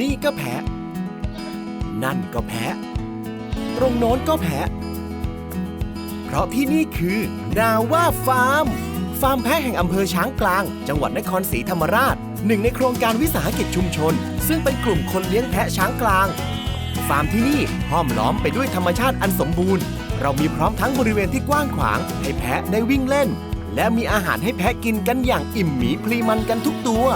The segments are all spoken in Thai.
นี่ก็แพะนั่นก็แพะตรงโน้นก็แพะเพราะที่นี่คือ นาว่าฟาร์ม ฟาร์มแพะแห่งอำเภอช้างกลาง จังหวัดนครศรีธรรมราช หนึ่งในโครงการวิสาหกิจชุมชน ซึ่งเป็นกลุ่มคนเลี้ยงแพะช้างกลาง ฟาร์มที่นี่ห้อมล้อมไปด้วยธรรมชาติอันสมบูรณ์ เรามีพร้อมทั้งบริเวณที่กว้างขวาง ให้แพะได้วิ่งเล่น และมีอาหารให้แพะกินกันอย่างอิ่มหมีพลีมันกันทุกตัว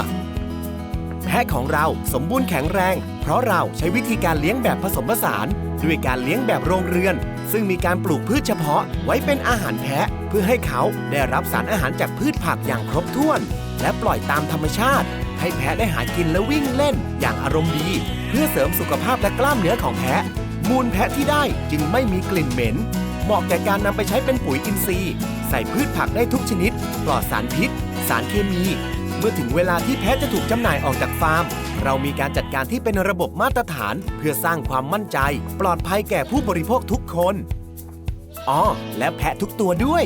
แพะของเราสมบูรณ์แข็งแรง เพราะเราใช้วิธีการเลี้ยงแบบผสมผสาน ด้วยการเลี้ยงแบบโรงเรือน ซึ่งมีการปลูกพืชเฉพาะไว้เป็นอาหารแพะ เพื่อให้เขาได้รับสารอาหารจากพืชผักอย่างครบถ้วน และปล่อยตามธรรมชาติ ให้แพะได้หากินและวิ่งเล่น อย่างอารมณ์ดี เพื่อเสริมสุขภาพและกล้ามเนื้อของแพะ มูลแพะที่ได้จึงไม่มีกลิ่นเหม็นเหมาะแก่การนำไปใช้เป็นปุ๋ยอินทรีย์ ใส่พืชผักได้ทุกชนิด ปลอดสารพิษ สารเคมี เมื่อถึงเวลาที่แพะจะถูกจำหน่ายออกจากฟาร์ม เรามีการจัดการที่เป็นระบบมาตรฐาน เพื่อสร้างความมั่นใจ ปลอดภัยแก่ผู้บริโภคทุกคน อ๋อ และแพะทุกตัวด้วย